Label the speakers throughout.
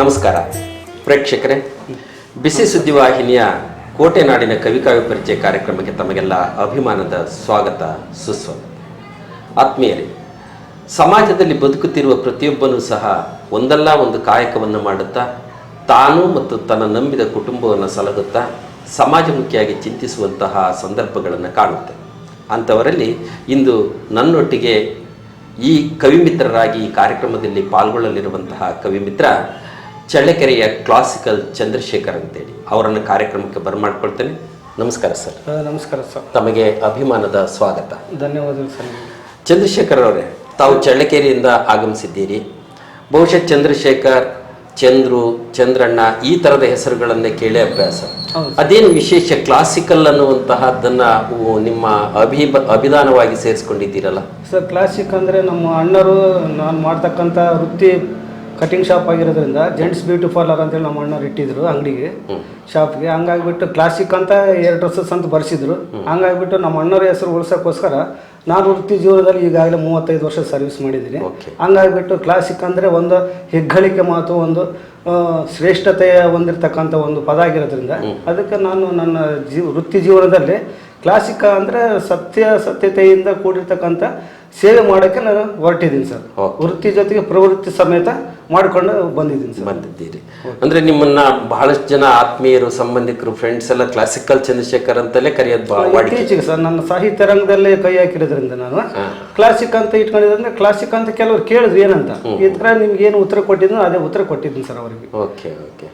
Speaker 1: ನಮಸ್ಕಾರ. ಪ್ರೇಕ್ಷಕರೇ, ಬಿಸಿ ಸುದ್ದಿವಾಹಿನಿಯ ಕೋಟೆ ನಾಡಿನ ಕವಿಕಾವ್ಯ ಪರಿಚಯ ಕಾರ್ಯಕ್ರಮಕ್ಕೆ ತಮಗೆಲ್ಲ ಅಭಿಮಾನದ ಸ್ವಾಗತ, ಸುಸ್ವಾಗತ. ಆತ್ಮೀಯರೇ, ಸಮಾಜದಲ್ಲಿ ಬದುಕುತ್ತಿರುವ ಪ್ರತಿಯೊಬ್ಬನೂ ಸಹ ಒಂದಲ್ಲ ಒಂದು ಕಾಯಕವನ್ನು ಮಾಡುತ್ತಾ, ತಾನು ಮತ್ತು ತನ್ನ ನಂಬಿದ ಕುಟುಂಬವನ್ನು ಸಲಹುತ್ತಾ ಸಮಾಜಮುಖಿಯಾಗಿ ಚಿಂತಿಸುವಂತಹ ಸಂದರ್ಭಗಳನ್ನು ಕಾಣುತ್ತೆ. ಅಂಥವರಲ್ಲಿ ಇಂದು ನನ್ನೊಟ್ಟಿಗೆ ಈ ಕವಿಮಿತ್ರರಾಗಿ ಈ ಕಾರ್ಯಕ್ರಮದಲ್ಲಿ ಪಾಲ್ಗೊಳ್ಳಲಿರುವಂತಹ ಕವಿಮಿತ್ರ ಚಳ್ಳಕೆರೆಯ ಕ್ಲಾಸಿಕಲ್ ಚಂದ್ರಶೇಖರ್ ಅಂತೇಳಿ ಅವರನ್ನು ಕಾರ್ಯಕ್ರಮಕ್ಕೆ ಬರಮಾಡ್ಕೊಳ್ತೇನೆ. ನಮಸ್ಕಾರ ಸರ್.
Speaker 2: ನಮಸ್ಕಾರ ಸರ್.
Speaker 1: ತಮಗೆ ಅಭಿಮಾನದ ಸ್ವಾಗತ.
Speaker 2: ಧನ್ಯವಾದಗಳು ಸರ್.
Speaker 1: ಚಂದ್ರಶೇಖರ್ ಅವರೇ ತಾವು ಚಳ್ಳಕೆರೆಯಿಂದ ಆಗಮಿಸಿದ್ದೀರಿ. ಬಹುಶಃ ಚಂದ್ರಶೇಖರ್ ಚಂದ್ರು ಚಂದ್ರಣ್ಣ ಈ ತರದ ಹೆಸರುಗಳನ್ನೇ ಕೇಳಿ ಅಭ್ಯಾಸ. ಅದೇನು ವಿಶೇಷ ಕ್ಲಾಸಿಕಲ್ ಅನ್ನುವಂತಹದ್ದನ್ನು ನಿಮ್ಮ ಅಭಿ ಅಭಿದಾನವಾಗಿ ಸೇರಿಸ್ಕೊಂಡಿದ್ದೀರಲ್ಲ?
Speaker 2: ಸರ್ ಕ್ಲಾಸಿಕ್ ಅಂದರೆ ನಮ್ಮ ಅಣ್ಣರು ನಾನು ಮಾಡ್ತಕ್ಕಂಥ ವೃತ್ತಿ ಕಟಿಂಗ್ ಶಾಪ್ ಆಗಿರೋದ್ರಿಂದ ಜೆಂಟ್ಸ್ ಬ್ಯೂಟಿ ಪಾರ್ಲರ್ ಅಂತೇಳಿ ನಮ್ಮ ಅಣ್ಣವ್ರು ಇಟ್ಟಿದ್ರು ಅಂಗಡಿಗೆ. ಶಾಪ್ಗೆ ಹಂಗಾಗ್ಬಿಟ್ಟು ಕ್ಲಾಸಿಕ್ ಅಂತ ಎರಡು ಡ್ರೆಸ್ಸಸ್ ಅಂತ ಬರ್ಸಿದ್ರು. ಹಂಗಾಗ್ಬಿಟ್ಟು ನಮ್ಮ ಅಣ್ಣವ್ರ ಹೆಸರು ಉಳ್ಸೋಕ್ಕೋಸ್ಕರ ನಾನು ವೃತ್ತಿ ಜೀವನದಲ್ಲಿ ಈಗಾಗಲೇ ಮೂವತ್ತೈದು ವರ್ಷ ಸರ್ವಿಸ್ ಮಾಡಿದ್ದೀನಿ. ಹಂಗಾಗ್ಬಿಟ್ಟು ಕ್ಲಾಸಿಕ್ ಅಂದರೆ ಒಂದು ಹೆಗ್ಗಳಿಕೆ ಮಾತು ಒಂದು ಶ್ರೇಷ್ಠತೆಯ ಹೊಂದಿರತಕ್ಕಂಥ ಒಂದು ಪದ ಆಗಿರೋದ್ರಿಂದ ಅದಕ್ಕೆ ನಾನು ನನ್ನ ಜೀವ ವೃತ್ತಿ ಜೀವನದಲ್ಲಿ ಕ್ಲಾಸಿಕ ಅಂದರೆ ಸತ್ಯ ಸತ್ಯತೆಯಿಂದ ಕೂಡಿರ್ತಕ್ಕಂಥ ಸೇವೆ ಮಾಡೋಕ್ಕೆ ನಾನು ಹೊರಟಿದ್ದೀನಿ ಸರ್. ವೃತ್ತಿ ಜೊತೆಗೆ ಪ್ರವೃತ್ತಿ ಸಮೇತ ಮಾಡಿಕೊಂಡು ಬಂದಿದ್ದೀನಿ ಸರ್.
Speaker 1: ಬಂದಿದ್ದೀರಿ. ಅಂದ್ರೆ ನಿಮ್ಮನ್ನ ಬಹಳಷ್ಟು ಜನ ಆತ್ಮೀಯರು ಸಂಬಂಧಿಕರು ಫ್ರೆಂಡ್ಸ್ ಎಲ್ಲ ಕ್ಲಾಸಿಕಲ್ ಚಂದ್ರಶೇಖರ್ ಅಂತಲೇ ಕರೆಯೋದು
Speaker 2: ಇತ್ತೀಚೆಗೆ ಸರ್ ನನ್ನ ಸಾಹಿತ್ಯ ರಂಗದಲ್ಲೇ ಕೈ ಹಾಕಿರೋದ್ರಿಂದ ನಾನು ಕ್ಲಾಸಿಕ್ ಅಂತ ಇಟ್ಕೊಂಡಿದ್ರೆ ಕ್ಲಾಸಿಕ್ ಅಂತ ಕೆಲವರು ಕೇಳಿದ್ರು ಏನಂತ. ಈ ಥರ ನಿಮ್ಗೆ ಏನು ಉತ್ತರ ಕೊಟ್ಟಿದ್ರು ಅದೇ ಉತ್ತರ ಕೊಟ್ಟಿದ್ದೀನಿ ಸರ್ ಅವರಿಗೆ.
Speaker 1: Okay okay.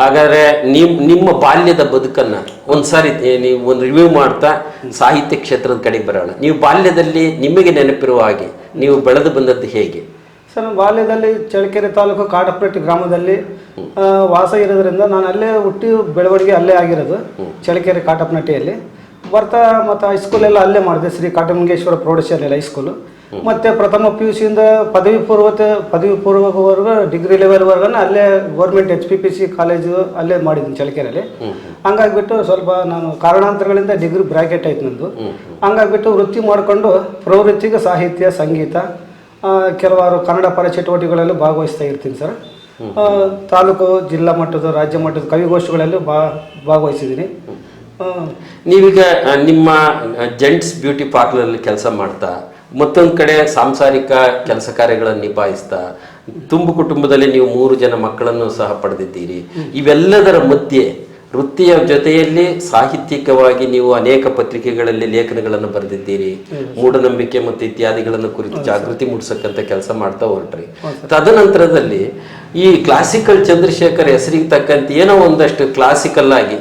Speaker 1: ಹಾಗಾದ್ರೆ ನಿಮ್ ನಿಮ್ಮ ಬಾಲ್ಯದ ಬದುಕನ್ನ ಒಂದ್ಸಾರಿ ನೀವು ಒಂದು ರಿವ್ಯೂ ಮಾಡ್ತಾ ಸಾಹಿತ್ಯ ಕ್ಷೇತ್ರದ ಕಡೆಗೆ ಬರೋಣ. ನೀವು ಬಾಲ್ಯದಲ್ಲಿ ನಿಮಗೆ ನೆನಪಿರುವ ಹಾಗೆ ನೀವು ಬೆಳೆದು ಬಂದದ್ದು ಹೇಗೆ?
Speaker 2: ಸರ್ ನಾನು ಬಾಲ್ಯದಲ್ಲಿ ಚಳ್ಳಕೆರೆ ತಾಲೂಕು ಕಾಟಪ್ರೆಟ್ಟಿ ಗ್ರಾಮದಲ್ಲಿ ವಾಸ ಇರೋದ್ರಿಂದ ನಾನು ಅಲ್ಲೇ ಹುಟ್ಟಿ ಬೆಳವಣಿಗೆ ಅಲ್ಲೇ ಆಗಿರೋದು, ಚಳ್ಳಕೆರೆ ಕಾಟಪ್ನಟ್ಟಿಯಲ್ಲಿ ಬರ್ತಾ ಮತ್ತು ಹೈಸ್ಕೂಲೆಲ್ಲ ಅಲ್ಲೇ ಮಾಡಿದೆ, ಶ್ರೀ ಕಾಟಮಂಗೇಶ್ವರ ಪ್ರೌಢಶಾಲೆಯಲ್ಲಿ ಹೈಸ್ಕೂಲು ಮತ್ತು ಪ್ರಥಮ ಪಿ ಯು ಸಿಯಿಂದ ಪದವಿ ಪೂರ್ವತೆ ಪದವಿ ಪೂರ್ವವರೆಗೂ ಡಿಗ್ರಿ ಲೆವೆಲ್ವರೆಗೂ ಅಲ್ಲೇ government H P P C college ಅಲ್ಲೇ ಮಾಡಿದ್ದೀನಿ ಚಳ್ಳಕೆರೆಯಲ್ಲಿ. ಹಂಗಾಗಿಬಿಟ್ಟು ಸ್ವಲ್ಪ ನಾನು ಕಾರಣಾಂತರಗಳಿಂದ ಡಿಗ್ರಿ ಬ್ರಾಕೆಟ್ ಆಯ್ತು ನಂದು. ಹಂಗಾಗಿಬಿಟ್ಟು ವೃತ್ತಿ ಮಾಡಿಕೊಂಡು ಪ್ರವೃತ್ತಿಗೆ ಸಾಹಿತ್ಯ, ಸಂಗೀತ ಕೆಲವಾರು ಕನ್ನಡ ಪರ ಚಟುವಟಿಕೆಗಳಲ್ಲೂ ಭಾಗವಹಿಸ್ತಾ ಇರ್ತೀನಿ ಸರ್. ತಾಲೂಕು ಜಿಲ್ಲಾ ಮಟ್ಟದ ರಾಜ್ಯ ಮಟ್ಟದ ಕವಿಗೋಷ್ಠಿಗಳಲ್ಲೂ ಬಾ ಭಾಗವಹಿಸಿದ್ದೀನಿ.
Speaker 1: ನೀವೀಗ ನಿಮ್ಮ ಜೆಂಟ್ಸ್ ಬ್ಯೂಟಿ ಪಾರ್ಲರ್ ಕೆಲಸ ಮಾಡ್ತಾ ಮತ್ತೊಂದು ಕಡೆ ಸಾಂಸಾರಿಕ ಕೆಲಸ ಕಾರ್ಯಗಳನ್ನು ನಿಭಾಯಿಸ್ತಾ ತುಂಬು ಕುಟುಂಬದಲ್ಲಿ ನೀವು ಮೂರು ಜನ ಮಕ್ಕಳನ್ನು ಸಹ ಪಡೆದಿದ್ದೀರಿ. ಇವೆಲ್ಲದರ ಮಧ್ಯೆ ವೃತ್ತಿಯ ಜೊತೆಯಲ್ಲಿ ಸಾಹಿತ್ಯಿಕವಾಗಿ ನೀವು ಅನೇಕ ಪತ್ರಿಕೆಗಳಲ್ಲಿ ಲೇಖನಗಳನ್ನು ಬರೆದಿದ್ದೀರಿ ಮೂಢನಂಬಿಕೆ ಮತ್ತು ಇತ್ಯಾದಿಗಳನ್ನು ಕುರಿತು ಜಾಗೃತಿ ಮೂಡಿಸಕ್ಕಂತ ಕೆಲಸ ಮಾಡ್ತಾ ಹೊರಟ್ರಿ. ತದನಂತರದಲ್ಲಿ ಈ ಕ್ಲಾಸಿಕಲ್ ಚಂದ್ರಶೇಖರ್ ಹೆಸರಿಗೆ ತಕ್ಕಂತೆ ಏನೋ ಒಂದಷ್ಟು ಕ್ಲಾಸಿಕಲ್ ಆಗಿ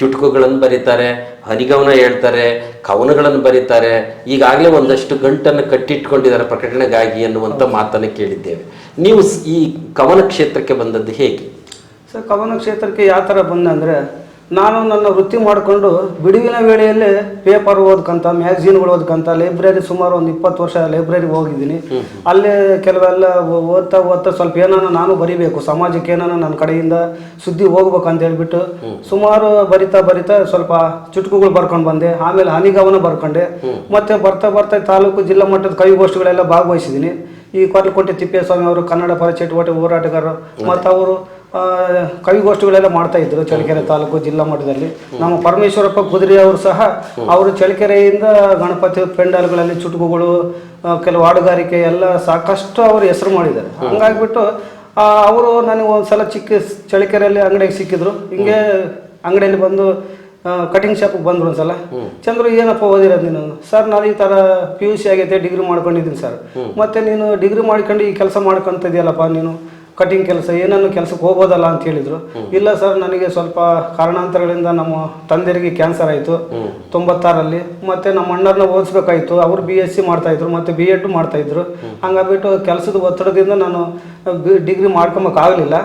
Speaker 1: ಚುಟುಕುಗಳನ್ನು ಬರೀತಾರೆ ಹನಿಗವನ ಹೇಳ್ತಾರೆ ಕವನಗಳನ್ನು ಬರೀತಾರೆ ಈಗಾಗಲೇ ಒಂದಷ್ಟು ಗಂಟನ್ನು ಕಟ್ಟಿಟ್ಕೊಂಡಿದ್ದಾರೆ ಪ್ರಕಟಣೆಗಾಗಿ ಅನ್ನುವಂಥ ಮಾತನ್ನು ಕೇಳಿದ್ದೇವೆ. ನೀವು ಈ ಕವನ ಕ್ಷೇತ್ರಕ್ಕೆ ಬಂದದ್ದು ಹೇಗೆ?
Speaker 2: ಸರ್ ಕವನ ಕ್ಷೇತ್ರಕ್ಕೆ ಯಾವ ಥರ ಬಂದೆ ಅಂದರೆ ನಾನು ನನ್ನ ವೃತ್ತಿ ಮಾಡಿಕೊಂಡು ಬಿಡುವಿನ ವೇಳೆಯಲ್ಲೇ ಪೇಪರ್ ಓದ್ಕಂತ ಮ್ಯಾಗ್ಝಿನ್ಗಳು ಓದ್ಕಂತ ಲೈಬ್ರರಿ ಸುಮಾರು ಒಂದು ಇಪ್ಪತ್ತು ವರ್ಷ ಲೈಬ್ರರಿಗೆ ಹೋಗಿದ್ದೀನಿ. ಅಲ್ಲೇ ಕೆಲವೆಲ್ಲ ಓದ್ತಾ ಓದ್ತಾ ಸ್ವಲ್ಪ ಏನಾನ ನಾನು ಬರಿಬೇಕು ಸಮಾಜಕ್ಕೆ ಏನಾನ ನನ್ನ ಕಡೆಯಿಂದ ಸುದ್ದಿ ಹೋಗ್ಬೇಕು ಅಂತ ಹೇಳ್ಬಿಟ್ಟು ಸುಮಾರು ಬರಿತಾ ಬರಿತಾ ಸ್ವಲ್ಪ ಚುಟುಕುಗಳು ಬರ್ಕೊಂಡು ಬಂದೆ. ಆಮೇಲೆ ಹನಿಗವನ ಬರ್ಕೊಂಡೆ. ಮತ್ತೆ ಬರ್ತಾ ಬರ್ತಾ ತಾಲೂಕು ಜಿಲ್ಲಾ ಮಟ್ಟದ ಕವಿಗೋಷ್ಠಿಗಳೆಲ್ಲ ಭಾಗವಹಿಸಿದ್ದೀನಿ. ಈ ಕೊರಲಕೋಟೆ ತಿಪ್ಪೇಸ್ವಾಮಿ ಅವರು ಕನ್ನಡ ಪರ ಚಟುವಟಿಕೆ ಹೋರಾಟಗಾರರು ಮತ್ತು ಅವರು ಕವಿಗೋಷ್ಠಿಗಳೆಲ್ಲ ಮಾಡ್ತಾ ಇದ್ರು ಚಳ್ಳಕೆರೆ ತಾಲೂಕು ಜಿಲ್ಲಾ ಮಟ್ಟದಲ್ಲಿ. ನಮ್ಮ ಪರಮೇಶ್ವರಪ್ಪ ಕುದುರೆ ಅವರು ಸಹ ಅವರು ಚಳ್ಳಕೆರೆಯಿಂದ ಗಣಪತಿ ಪೆಂಡಾಲ್ಗಳಲ್ಲಿ ಚುಟುಕುಗಳು ಕೆಲವು ಹಾಡುಗಾರಿಕೆ ಎಲ್ಲ ಸಾಕಷ್ಟು ಅವರು ಹೆಸರು ಮಾಡಿದ್ದಾರೆ. ಹಂಗಾಗ್ಬಿಟ್ಟು ಅವರು ನನಗೆ ಒಂದ್ಸಲ ಚಿಕ್ಕ ಚಳ್ಳಕೆರೆಯಲ್ಲಿ ಅಂಗಡಿಗೆ ಸಿಕ್ಕಿದ್ರು. ಹಿಂಗೆ ಅಂಗಡಿಯಲ್ಲಿ ಬಂದು ಕಟಿಂಗ್ ಶಾಪಿಗೆ ಬಂದ್ರು ಒಂದ್ಸಲ. ಚಂದ್ರು ಏನಪ್ಪ ಓದಿರೋದು ನೀನು? ಸರ್ ನಾನು ಈ ಥರ ಪಿ ಯು ಸಿ ಆಗೈತೆ ಡಿಗ್ರಿ ಮಾಡ್ಕೊಂಡಿದ್ದೀನಿ ಸರ್. ಮತ್ತೆ ನೀನು ಡಿಗ್ರಿ ಮಾಡ್ಕೊಂಡು ಈ ಕೆಲಸ ಮಾಡ್ಕೊಂತ ಇದೆಯಲ್ಲಪ್ಪ ನೀನು? ಕಟಿಂಗ್ ಕೆಲಸ ಏನನ್ನು ಕೆಲಸಕ್ಕೆ ಹೋಗೋದಲ್ಲ ಅಂತ ಹೇಳಿದರು. ಇಲ್ಲ ಸರ್ ನನಗೆ ಸ್ವಲ್ಪ ಕಾರಣಾಂತರಗಳಿಂದ ನಮ್ಮ ತಂದೆಯರಿಗೆ ಕ್ಯಾನ್ಸರ್ ಆಯಿತು. ತೊಂಬತ್ತಾರಲ್ಲಿ. ಮತ್ತೆ ನಮ್ಮ ಅಣ್ಣರನ್ನ ಓದಿಸ್ಬೇಕಾಯ್ತು. ಅವರು ಬಿ ಎಸ್ ಸಿ ಮಾಡ್ತಾ ಮತ್ತು ಬಿ ಎಡ್ ಮಾಡ್ತಾ ಇದ್ರು ಹಂಗಾಗ್ಬಿಟ್ಟು ಕೆಲಸದ ಒತ್ತಡದಿಂದ ನಾನು ಡಿಗ್ರಿ ಮಾಡ್ಕೊಬೇಕಾಗಲಿಲ್ಲ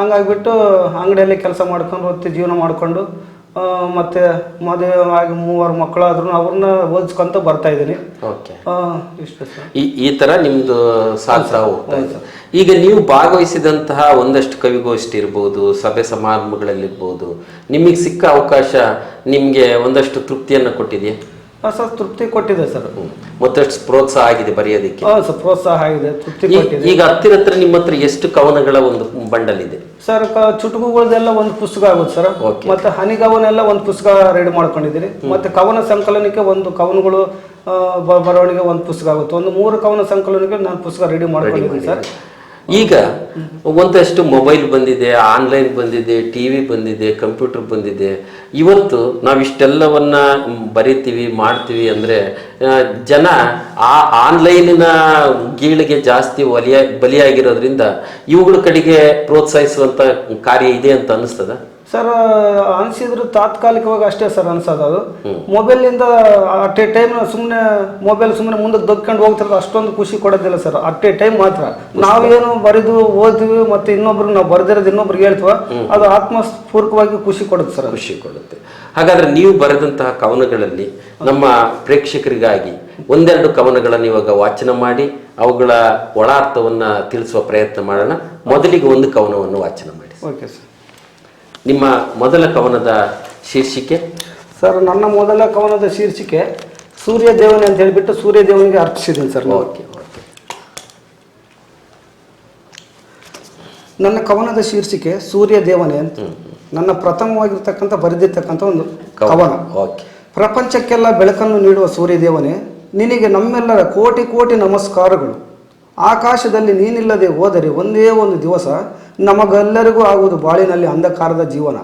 Speaker 2: ಹಂಗಾಗ್ಬಿಟ್ಟು ಅಂಗಡಿಯಲ್ಲಿ ಕೆಲಸ ಮಾಡ್ಕೊಂಡು ಹೊತ್ತಿ ಜೀವನ ಮಾಡಿಕೊಂಡು ಮತ್ತೆ ಮದುವೆ ಆಗಿ ಮೂವರು ಮಕ್ಕಳಾದ್ರು ಅವ್ರನ್ನ ಓದಿಸ್ಕೊಂತ ಬರ್ತಾ ಇದ್ದೀನಿ.
Speaker 1: ಓಕೆ
Speaker 2: ಆ, ಇಷ್ಟು ಸರ್.
Speaker 1: ಈ ಈ ತರ ನಿಮ್ದು ಸಾಗ್ತಾ ಹೋಗ್ತಾ ಇದೆ. ಈಗ ನೀವು ಭಾಗವಹಿಸಿದಂತಹ ಒಂದಷ್ಟು ಕವಿಗೋಷ್ಠಿ ಇರ್ಬೋದು ಸಭೆ ಸಮಾರಂಭಗಳಲ್ಲಿರ್ಬೋದು ನಿಮಗೆ ಸಿಕ್ಕ ಅವಕಾಶ ನಿಮಗೆ ಒಂದಷ್ಟು ತೃಪ್ತಿಯನ್ನು ಕೊಟ್ಟಿದೆಯಾ?
Speaker 2: ಸರ್ ತೃಪ್ತಿ ಕೊಟ್ಟಿದೆ ಸರ್.
Speaker 1: ಮತ್ತಷ್ಟು ಪ್ರೋತ್ಸಾಹ ಆಗಿದೆ ಬರೆಯೋದಕ್ಕೆ.
Speaker 2: ಸರ್ ಪ್ರೋತ್ಸಾಹ ಆಗಿದೆ ತೃಪ್ತಿ
Speaker 1: ಈ-
Speaker 2: ಕೊಟ್ಟಿದೆ.
Speaker 1: ಈಗ ಹತ್ತಿರ ಹತ್ರ ನಿಮ್ಮ ಹತ್ರ ಎಷ್ಟು ಕವನಗಳ ಒಂದು ಬಂಡಲ್ ಇದೆ
Speaker 2: ಸರ್ ಕ ಚುಟುಕುಗಳದೆಲ್ಲ ಒಂದು ಪುಸ್ತಕ ಆಗುತ್ತೆ ಸರ್.
Speaker 1: Okay.
Speaker 2: ಮತ್ತೆ ಹನಿಗವನೆಲ್ಲ ಒಂದು ಪುಸ್ತಕ ರೆಡಿ ಮಾಡ್ಕೊಂಡಿದ್ದೀನಿ ಮತ್ತೆ ಕವನ ಸಂಕಲನಕ್ಕೆ ಒಂದು ಕವನಗಳು ಆ, ಬ- ಬರವಣಿಗೆ ಒಂದು ಪುಸ್ತಕ ಆಗುತ್ತೆ. ಒಂದು ಮೂರು ಕವನ ಸಂಕಲನಕ್ಕೆ ನಾನು ಪುಸ್ತಕ ರೆಡಿ ಮಾಡ್ಕೊಂಡಿದ್ದೀನಿ ಸರ್.
Speaker 1: ಈಗ ಒಂದಷ್ಟು ಮೊಬೈಲ್ ಬಂದಿದೆ, ಆನ್ಲೈನ್ ಬಂದಿದೆ ಟಿ ವಿ ಬಂದಿದೆ, ಕಂಪ್ಯೂಟರ್ ಬಂದಿದೆ. ಇವತ್ತು ನಾವು ಇಷ್ಟೆಲ್ಲವನ್ನ ಬರಿತೀವಿ, ಮಾಡ್ತೀವಿ ಅಂದ್ರೆ ಜನ ಆ ಆನ್ಲೈನಿನ ಗೀಳಿಗೆ ಜಾಸ್ತಿ ಒಲಿಯ, ಬಲಿಯಾಗಿರೋದ್ರಿಂದ ಇವುಗಳ ಕಡೆಗೆ ಪ್ರೋತ್ಸಾಹಿಸುವಂತ ಕಾರ್ಯ ಇದೆ ಅಂತ ಅನಿಸ್ತದ
Speaker 2: ಸರ್ ಅನಿಸಿದ್ರು ತಾತ್ಕಾಲಿಕವಾಗಿ ಅಷ್ಟೇ ಸರ್ ಅನ್ಸೋದು ಅದು. ಮೊಬೈಲಿಂದ ಅಟ್ ಎ ಟೈಮ್ ಸುಮ್ಮನೆ ಮೊಬೈಲ್ ಸುಮ್ಮನೆ ಮುಂದಕ್ಕೆ ದೊಕ್ಕೊಂಡು ಹೋಗ್ತಿರೋದು ಅಷ್ಟೊಂದು ಖುಷಿ ಕೊಡೋದಿಲ್ಲ ಸರ್. ಅಟ್ ಎ ಟೈಮ್ ಮಾತ್ರ. ನಾವೇನು ಬರೆದು ಓದ್ತೀವಿ ಮತ್ತೆ ಇನ್ನೊಬ್ರು ನಾವು ಬರ್ದಿರೋದು ಇನ್ನೊಬ್ರಿಗೆ ಹೇಳ್ತೀವ ಅದು ಆತ್ಮಸ್ಫೂರ್ಕವಾಗಿ ಖುಷಿ ಕೊಡುತ್ತೆ ಸರ್.
Speaker 1: ಖುಷಿ ಕೊಡುತ್ತೆ. ಹಾಗಾದ್ರೆ ನೀವು ಬರೆದಂತಹ ಕವನಗಳಲ್ಲಿ ನಮ್ಮ ಪ್ರೇಕ್ಷಕರಿಗಾಗಿ ಒಂದೆರಡು ಕವನಗಳನ್ನು ಇವಾಗ ವಾಚನ ಮಾಡಿ ಅವುಗಳ ಒಳ ಅರ್ಥವನ್ನ ತಿಳಿಸುವ ಪ್ರಯತ್ನ ಮಾಡೋಣ. ಮೊದಲಿಗೆ ಒಂದು ಕವನವನ್ನು ವಾಚನ ಮಾಡಿ
Speaker 2: ಓಕೆ ಸರ್.
Speaker 1: ನಿಮ್ಮ ಮೊದಲ ಕವನದ ಶೀರ್ಷಿಕೆ?
Speaker 2: ಸರ್ ನನ್ನ ಮೊದಲ ಕವನದ ಶೀರ್ಷಿಕೆ ಸೂರ್ಯ ದೇವನೇ ಅಂತ ಹೇಳಿಬಿಟ್ಟು ಸೂರ್ಯ ದೇವನಿಗೆ ಅರ್ಪಿಸಿದ್ದೀನಿ ಸರ್.
Speaker 1: Okay okay.
Speaker 2: ನನ್ನ ಕವನದ ಶೀರ್ಷಿಕೆ ಸೂರ್ಯ ದೇವನೇ ಅಂತ. ನನ್ನ ಪ್ರಥಮವಾಗಿರ್ತಕ್ಕಂಥ ಬರೆದಿರ್ತಕ್ಕಂಥ ಒಂದು ಕವನ.
Speaker 1: ಓಕೆ.
Speaker 2: ಪ್ರಪಂಚಕ್ಕೆಲ್ಲ ಬೆಳಕನ್ನು ನೀಡುವ ಸೂರ್ಯದೇವನೇ ನಿನಗೆ ನಮ್ಮೆಲ್ಲರ ಕೋಟಿ ಕೋಟಿ ನಮಸ್ಕಾರಗಳು. ಆಕಾಶದಲ್ಲಿ ನೀನಿಲ್ಲದೆ ಹೋದರೆ ಒಂದೇ ಒಂದು ದಿವಸ ನಮಗೆಲ್ಲರಿಗೂ ಆಗುವುದು ಬಾಳಿನಲ್ಲಿ ಅಂಧಕಾರದ ಜೀವನ.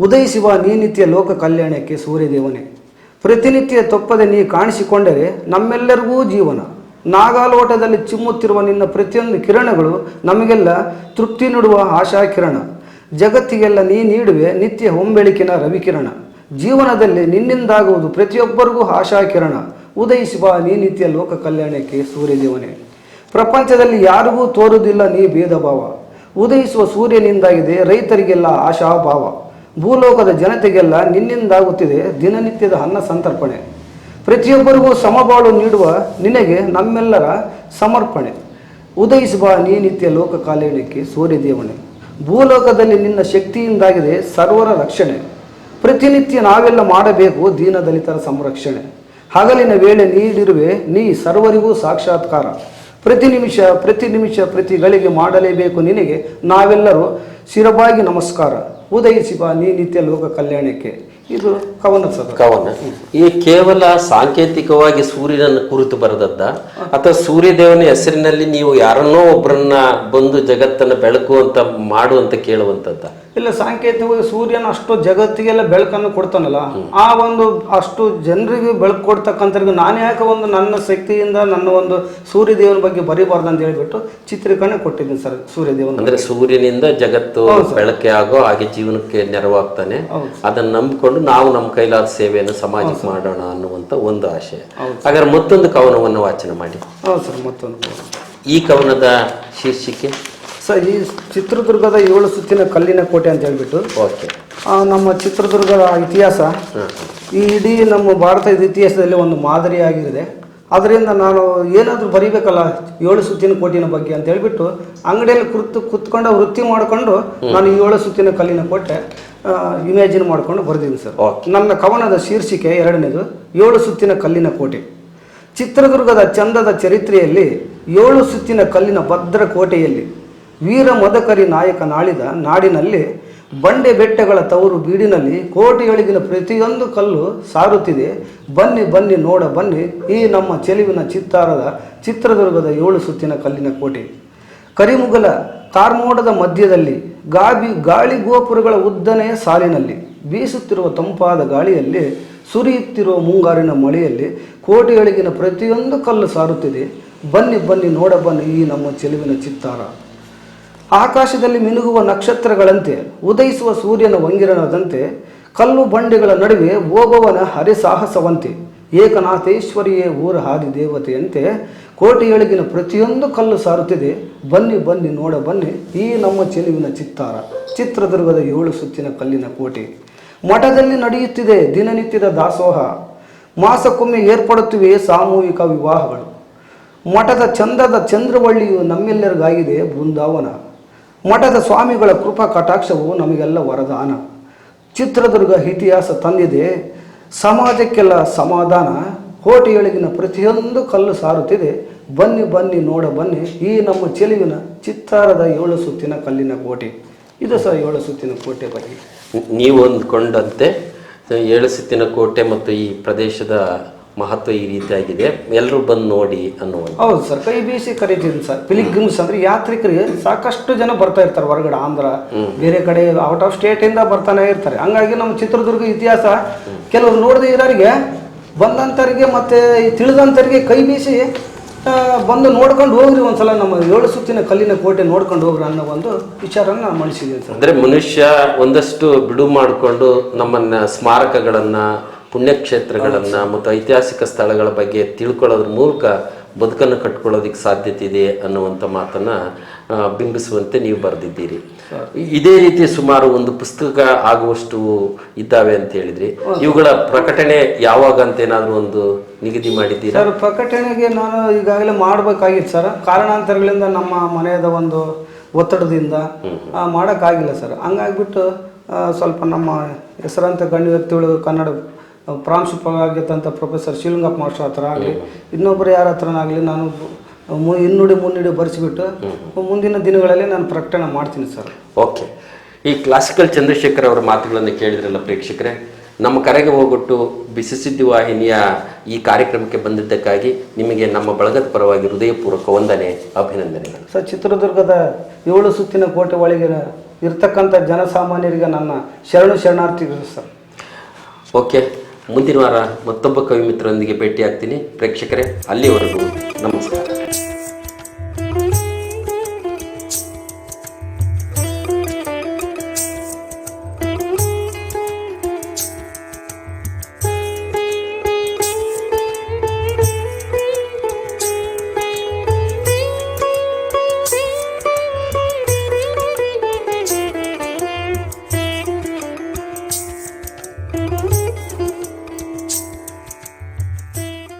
Speaker 2: ಉದಯಿಸುವ ನೀ ನಿತ್ಯ ಲೋಕ ಕಲ್ಯಾಣಕ್ಕೆ ಸೂರ್ಯದೇವನೇ. ಪ್ರತಿನಿತ್ಯ ತಪ್ಪದೆ ನೀ ಕಾಣಿಸಿಕೊಂಡರೆ ನಮ್ಮೆಲ್ಲರಿಗೂ ಜೀವನ. ನಾಗಾಲೋಟದಲ್ಲಿ ಚಿಮ್ಮುತ್ತಿರುವ ನಿನ್ನ ಪ್ರತಿಯೊಂದು ಕಿರಣಗಳು ನಮಗೆಲ್ಲ ತೃಪ್ತಿ ನೀಡುವ ಆಶಾ ಕಿರಣ ಜಗತ್ತಿಗೆಲ್ಲ ನೀ ನೀಡುವೆ ನಿತ್ಯ ಹೊಂಬೆಳಕಿನ ರವಿಕಿರಣ. ಜೀವನದಲ್ಲಿ ನಿನ್ನಿಂದಾಗುವುದು ಪ್ರತಿಯೊಬ್ಬರಿಗೂ ಆಶಾ ಕಿರಣ ಉದಯಿಸುವ ನೀ ನಿತ್ಯ ಲೋಕ ಕಲ್ಯಾಣಕ್ಕೆ ಸೂರ್ಯದೇವನೇ. ಪ್ರಪಂಚದಲ್ಲಿ ಯಾರಿಗೂ ತೋರುವುದಿಲ್ಲ ನೀ ಭೇದ ಭಾವ ಉದಯಿಸುವ ಸೂರ್ಯನಿಂದಾಗಿದೆ ರೈತರಿಗೆಲ್ಲ ಆಶಾಭಾವ. ಭೂಲೋಕದ ಜನತೆಗೆಲ್ಲ ನಿನ್ನಿಂದಾಗುತ್ತಿದೆ ದಿನನಿತ್ಯದ ಅನ್ನ ಸಂತರ್ಪಣೆ. ಪ್ರತಿಯೊಬ್ಬರಿಗೂ ಸಮಬಾಳು ನೀಡುವ ನಿನಗೆ ನಮ್ಮೆಲ್ಲರ ಸಮರ್ಪಣೆ. ಉದಯಿಸುವ ನೀ ನಿತ್ಯ ಲೋಕ ಕಲ್ಯಾಣಕ್ಕೆ ಸೂರ್ಯದೇವನೇ. ಭೂಲೋಕದಲ್ಲಿ ನಿನ್ನ ಶಕ್ತಿಯಿಂದಾಗಿದೆ ಸರ್ವರ ರಕ್ಷಣೆ. ಪ್ರತಿನಿತ್ಯ ನಾವೆಲ್ಲ ಮಾಡಬೇಕು ದೀನದಲಿತರ ಸಂರಕ್ಷಣೆ. ಹಗಲಿನ ವೇಳೆ ನೀಡಿರುವೆ ನೀ ಸರ್ವರಿಗೂ ಸಾಕ್ಷಾತ್ಕಾರ. ಪ್ರತಿ ನಿಮಿಷ ಪ್ರತಿ ನಿಮಿಷ, ಪ್ರತಿ ಗಳಿಗೆ ಮಾಡಲೇಬೇಕು ನಿನಗೆ. ನಾವೆಲ್ಲರೂ ಶಿರಬಾಗಿ ನಮಸ್ಕಾರ. ಉದಯಿಸಿಬ ನೀ ನಿತ್ಯ ಲೋಕ ಕಲ್ಯಾಣಕ್ಕೆ. ಇದು ಕವನ ಸರ್
Speaker 1: ಕವನ. ಈ ಕೇವಲ ಸಾಂಕೇತಿಕವಾಗಿ ಸೂರ್ಯನನ್ನು ಕುರಿತು ಬರೆದದ್ದ ಅಥವಾ ಸೂರ್ಯದೇವನ ಹೆಸರಿನಲ್ಲಿ ನೀವು ಯಾರನ್ನೋ ಒಬ್ಬರನ್ನ ಬಂದು ಜಗತ್ತನ್ನು ಬೆಳಕು ಅಂತ ಮಾಡು ಅಂತ ಕೇಳುವಂತದ್ದ.
Speaker 2: ಇಲ್ಲ ಸಾಂಕೇತಿಕವಾಗಿ ಸೂರ್ಯನ ಅಷ್ಟು ಜಗತ್ತಿಗೆಲ್ಲ ಬೆಳಕನ್ನು ಕೊಡ್ತಾನಲ್ಲ ಆ ಒಂದು ಅಷ್ಟು ಜನರಿಗೆ ಬೆಳಕು ಕೊಡ್ತಕ್ಕಂಥವ್ರಿಗೆ ನಾನು ಯಾಕೆ ಒಂದು ನನ್ನ ಶಕ್ತಿಯಿಂದ ನನ್ನ ಒಂದು ಸೂರ್ಯದೇವನ ಬಗ್ಗೆ ಬರೀಬಾರ್ದು ಅಂತ ಹೇಳ್ಬಿಟ್ಟು ಚಿತ್ರೀಕರಣ ಕೊಟ್ಟಿದ್ದೀನಿ ಸರ್ ಸೂರ್ಯದೇವನ
Speaker 1: ಅಂದ್ರೆ ಸೂರ್ಯನಿಂದ ಜಗತ್ತು ಬೆಳಕೆ ಆಗೋ ಹಾಗೆ ಜೀವನಕ್ಕೆ ನೆರವಾಗ್ತಾನೆ. ಅದನ್ನ ನಂಬಿಕೊಂಡು ನಾವು ನಮ್ಮ ಕೈಲಾದ ಸೇವೆಯನ್ನು ಸಮಾಜಕ್ಕೆ ಮಾಡೋಣ ಅನ್ನುವಂತ ಒಂದು ಆಶಯ ಹಾಗಾದ್ರೆ ಮತ್ತೊಂದು ಕವನವನ್ನು ವಾಚನ ಮಾಡಿ.
Speaker 2: ಹೌದು ಸರ್ ಮತ್ತೊಂದು
Speaker 1: ಈ ಕವನದ ಶೀರ್ಷಿಕೆ?
Speaker 2: ಸರ್ ಈ ಚಿತ್ರದುರ್ಗದ ಏಳು ಸುತ್ತಿನ ಕಲ್ಲಿನ ಕೋಟೆ ಅಂತ ಹೇಳ್ಬಿಟ್ಟು
Speaker 1: ಓಕೆ.
Speaker 2: ನಮ್ಮ ಚಿತ್ರದುರ್ಗದ ಇತಿಹಾಸ ಈ ಇಡೀ ನಮ್ಮ ಭಾರತದ ಇತಿಹಾಸದಲ್ಲಿ ಒಂದು ಮಾದರಿಯಾಗಿದೆ ಅದರಿಂದ ನಾನು ಏನಾದರೂ ಬರೀಬೇಕಲ್ಲ ಏಳು ಸುತ್ತಿನ ಕೋಟಿನ ಬಗ್ಗೆ ಅಂತ ಹೇಳ್ಬಿಟ್ಟು ಅಂಗಡಿಯಲ್ಲಿ ಕುರ್ತು ಕುತ್ಕೊಂಡು ವೃತ್ತಿ ಮಾಡಿಕೊಂಡು ನಾನು ಏಳು ಸುತ್ತಿನ ಕಲ್ಲಿನ ಕೋಟೆ. ಇಮ್ಯಾಜಿನ್ ಮಾಡ್ಕೊಂಡು ಬರೆದಿದ್ದೀನಿ ಸರ್. ನನ್ನ ಕವನದ ಶೀರ್ಷಿಕೆ ಎರಡನೇದು ಏಳು ಸುತ್ತಿನ ಕಲ್ಲಿನ ಕೋಟೆ. ಚಿತ್ರದುರ್ಗದ ಚಂದದ ಚರಿತ್ರೆಯಲ್ಲಿ ಏಳು ಸುತ್ತಿನ ಕಲ್ಲಿನ ಭದ್ರ ಕೋಟೆಯಲ್ಲಿ ವೀರ ಮದಕರಿ ನಾಯಕ ನಾಳಿದ ನಾಡಿನಲ್ಲಿ ಬಂಡೆ ಬೆಟ್ಟಗಳ ತವರು ಬೀಡಿನಲ್ಲಿ ಕೋಟೆಯೊಳಗಿನ ಪ್ರತಿಯೊಂದು ಕಲ್ಲು ಸಾರುತ್ತಿದೆ. ಬನ್ನಿ ಬನ್ನಿ ನೋಡ ಬನ್ನಿ ಈ ನಮ್ಮ ಚೆಲುವಿನ ಚಿತ್ತಾರದ ಚಿತ್ರದುರ್ಗದ ಏಳು ಸುತ್ತಿನ ಕಲ್ಲಿನ ಕೋಟೆ. ಕರಿಮುಗಲ ಕಾರ್ಮೋಡದ ಮಧ್ಯದಲ್ಲಿ ಗಾಬಿ, ಗಾಳಿ ಗೋಪುರಗಳ ಉದ್ದನೆಯ ಸಾಲಿನಲ್ಲಿ ಬೀಸುತ್ತಿರುವ ತಂಪಾದ ಗಾಳಿಯಲ್ಲಿ, ಸುರಿಯುತ್ತಿರುವ ಮುಂಗಾರಿನ ಮಳೆಯಲ್ಲಿ ಕೋಟೆಯೊಳಗಿನ ಪ್ರತಿಯೊಂದು ಕಲ್ಲು ಸಾರುತ್ತಿದೆ. ಬನ್ನಿ ಬನ್ನಿ, ನೋಡ, ಬನ್ನಿ ಈ ನಮ್ಮ ಚೆಲುವಿನ ಚಿತ್ತಾರ. ಆಕಾಶದಲ್ಲಿ ಮಿನುಗುವ ನಕ್ಷತ್ರಗಳಂತೆ, ಉದಯಿಸುವ ಸೂರ್ಯನ ವಂಗಿರಣದಂತೆ ಕಲ್ಲು ಬಂಡೆಗಳ ನಡುವೆ ಓಬವನ ಹರಿಸಾಹಸವಂತೆ. ಏಕನಾಥೇಶ್ವರಿಯೇ ಊರ ಹಾದಿ ದೇವತೆಯಂತೆ ಕೋಟೆಯೊಳಗಿನ ಪ್ರತಿಯೊಂದು ಕಲ್ಲು ಸಾರುತ್ತಿದೆ. ಬನ್ನಿ ಬನ್ನಿ, ನೋಡ, ಬನ್ನಿ ಈ ನಮ್ಮ ಚೆಲುವಿನ ಚಿತ್ತಾರ. ಚಿತ್ರದುರ್ಗದ ಏಳು ಸುತ್ತಿನ ಕಲ್ಲಿನ ಕೋಟೆ. ಮಠದಲ್ಲಿ ನಡೆಯುತ್ತಿದೆ ದಿನನಿತ್ಯದ ದಾಸೋಹ. ಮಾಸಕ್ಕೊಮ್ಮೆ ಏರ್ಪಡುತ್ತಿವೆ ಸಾಮೂಹಿಕ ವಿವಾಹಗಳು. ಮಠದ ಚಂದದ ಚಂದ್ರವಳ್ಳಿಯು ನಮ್ಮೆಲ್ಲರಿಗಾಗಿದೆ ಬೃಂದಾವನ. ಮಠದ ಸ್ವಾಮಿಗಳ ಕೃಪಾ ಕಟಾಕ್ಷವು ನಮಗೆಲ್ಲ ವರದಾನ. ಚಿತ್ರದುರ್ಗ ಇತಿಹಾಸ ತಂದಿದೆ. ಸಮಾಜಕ್ಕೆಲ್ಲ ಸಮಾಧಾನ ಕೋಟೆಯೊಳಗಿನ ಪ್ರತಿಯೊಂದು ಕಲ್ಲು ಸಾರುತ್ತಿದೆ. ಬನ್ನಿ ಬನ್ನಿ, ನೋಡ, ಬನ್ನಿ, ಈ ನಮ್ಮ ಚೆಲುವಿನ ಚಿತ್ತಾರದ ಏಳು ಸುತ್ತಿನ ಕಲ್ಲಿನ ಕೋಟೆ. ಇದು ಸಹ ಏಳು ಸುತ್ತಿನ ಕೋಟೆ ಬಗ್ಗೆ.
Speaker 1: ನೀವು ಅಂದ್ಕೊಂಡಂತೆ ಏಳು ಸುತ್ತಿನ ಕೋಟೆ ಮತ್ತು ಈ ಪ್ರದೇಶದ ಮಹತ್ವ ಈ ರೀತಿಯಾಗಿದೆ. ಎಲ್ಲರೂ ಬಂದು ನೋಡಿ ಅನ್ನುವ
Speaker 2: ಹೌದು ಸರ್ ಕೈ ಬೀಸಿ ಕರಿತೀನಿ ಸರ್. ಪಿಲಿಗ್ರಿಮ್ಸ್ ಅಂದ್ರೆ ಯಾತ್ರಿಕರಿಗೆ ಸಾಕಷ್ಟು ಜನ ಬರ್ತಾ ಇರ್ತಾರೆ ಹೊರಗಡೆ ಆಂಧ್ರ ಬೇರೆ ಕಡೆ ಔಟ್ ಆಫ್ ಸ್ಟೇಟ್ ಇಂದ ಬರ್ತಾನೆ ಇರ್ತಾರೆ. ಹಂಗಾಗಿ ನಮ್ಮ ಚಿತ್ರದುರ್ಗ ಇತಿಹಾಸ ಕೆಲವರು ನೋಡದೆ ಇರೋರಿಗೆ ಬಂದಂತರಿಗೆ ಮತ್ತೆ ತಿಳಿದಂಥವ್ರಿಗೆ ತಿಳಿದಂತರಿಗೆ ಕೈ ಬೀಸಿ ಬಂದು ನೋಡ್ಕೊಂಡು ಹೋಗ್ರಿ ಒಂದ್ಸಲ ನಮ್ಮ ಏಳು ಸುತ್ತಿನ ಕಲ್ಲಿನ ಕೋಟೆ ನೋಡ್ಕೊಂಡು ಹೋಗ್ರಿ ಅನ್ನೋ ಒಂದು ವಿಚಾರನ ಮನಸ್ಸಿದೆ ಸರ್.
Speaker 1: ಅಂದ್ರೆ ಮನುಷ್ಯ ಒಂದಷ್ಟು ಬಿಡು ಮಾಡಿಕೊಂಡು ನಮ್ಮನ್ನ ಸ್ಮಾರಕಗಳನ್ನ ಪುಣ್ಯಕ್ಷೇತ್ರಗಳನ್ನ ಮತ್ತು ಐತಿಹಾಸಿಕ ಸ್ಥಳಗಳ ಬಗ್ಗೆ ತಿಳ್ಕೊಳ್ಳೋದ್ರ ಮೂಲಕ ಬದುಕನ್ನು ಕಟ್ಕೊಳ್ಳೋದಕ್ಕೆ ಸಾಧ್ಯತೆ ಇದೆ ಅನ್ನುವಂಥ ಮಾತನ್ನು ಬಿಂಬಿಸುವಂತೆ ನೀವು ಬರೆದಿದ್ದೀರಿ. ಇದೇ ರೀತಿ ಸುಮಾರು ಒಂದು ಪುಸ್ತಕ ಆಗುವಷ್ಟು ಇದ್ದಾವೆ ಅಂತ ಹೇಳಿದ್ರಿ. ಇವುಗಳ ಪ್ರಕಟಣೆ ಯಾವಾಗ ಅಂತ ಏನಾದರೂ ಒಂದು ನಿಗದಿ ಮಾಡಿದ್ದೀರಾ?
Speaker 2: ಸರ್ ಪ್ರಕಟಣೆಗೆ ನಾನು ಈಗಾಗಲೇ ಮಾಡಬೇಕಾಗಿತ್ತು ಸರ್. ಕಾರಣಾಂತರಗಳಿಂದ ನಮ್ಮ ಮನೆಯದ ಒಂದು ಒತ್ತಡದಿಂದ ಮಾಡೋಕ್ಕಾಗಿಲ್ಲ ಸರ್. ಹಂಗಾಗ್ಬಿಟ್ಟು ಸ್ವಲ್ಪ ನಮ್ಮ ಹೆಸರಂತ ಗಣ್ಯ ವ್ಯಕ್ತಿಗಳು ಕನ್ನಡ ಪ್ರಾಂಶುಪಾಲ ಆಗಿದ್ದಂಥ ಪ್ರೊಫೆಸರ್ ಶಿವಲಿಂಗಪ್ಪ ಮಾಸ್ಟರ್ ಹತ್ರ ಆಗಲಿ ಇನ್ನೊಬ್ಬರು ಯಾರ ಹತ್ರನಾಗಲಿ ನಾನು ಮು- ಇನ್ನುಡಿ ಮುನ್ನುಡಿ ಬರೆಸಿಬಿಟ್ಟು ಮುಂದಿನ ದಿನಗಳಲ್ಲಿ ನಾನು ಪ್ರಕಟಣೆ ಮಾಡ್ತೀನಿ ಸರ್.
Speaker 1: ಓಕೆ. ಈ ಕ್ಲಾಸಿಕಲ್ ಚಂದ್ರಶೇಖರ್ ಅವರ ಮಾತುಗಳನ್ನು ಕೇಳಿದ್ರಲ್ಲ ಪ್ರೇಕ್ಷಕರೇ ನಮ್ಮ ಕರೆಗೆ ಹೋಗೊಟ್ಟು ಬಿಸಿ ಸುದ್ದಿ ವಾಹಿನಿಯ ಈ ಕಾರ್ಯಕ್ರಮಕ್ಕೆ ಬಂದಿದ್ದಕ್ಕಾಗಿ ನಿಮಗೆ ನಮ್ಮ ಬಳಗದ ಪರವಾಗಿ ಹೃದಯಪೂರ್ವಕ ವಂದನೆ ಅಭಿನಂದನೆಗಳು.
Speaker 2: ಸರ್ ಚಿತ್ರದುರ್ಗದ ಏಳು ಸುತ್ತಿನ ಕೋಟೆ ಒಳಗೆ ಇರ್ತಕ್ಕಂಥ ಜನಸಾಮಾನ್ಯರಿಗೆ ನನ್ನ ಶರಣು ಶರಣಾರ್ಥಿಗಳು ಸರ್.
Speaker 1: ಓಕೆ. ಮುಂದಿನ ವಾರ ಮತ್ತೊಬ್ಬ ಕವಿ ಮಿತ್ರರೊಂದಿಗೆ ಭೇಟಿಯಾಗ್ತೀನಿ. ಪ್ರೇಕ್ಷಕರೇ ಅಲ್ಲಿವರೆಗೂ ನಮಸ್ಕಾರ.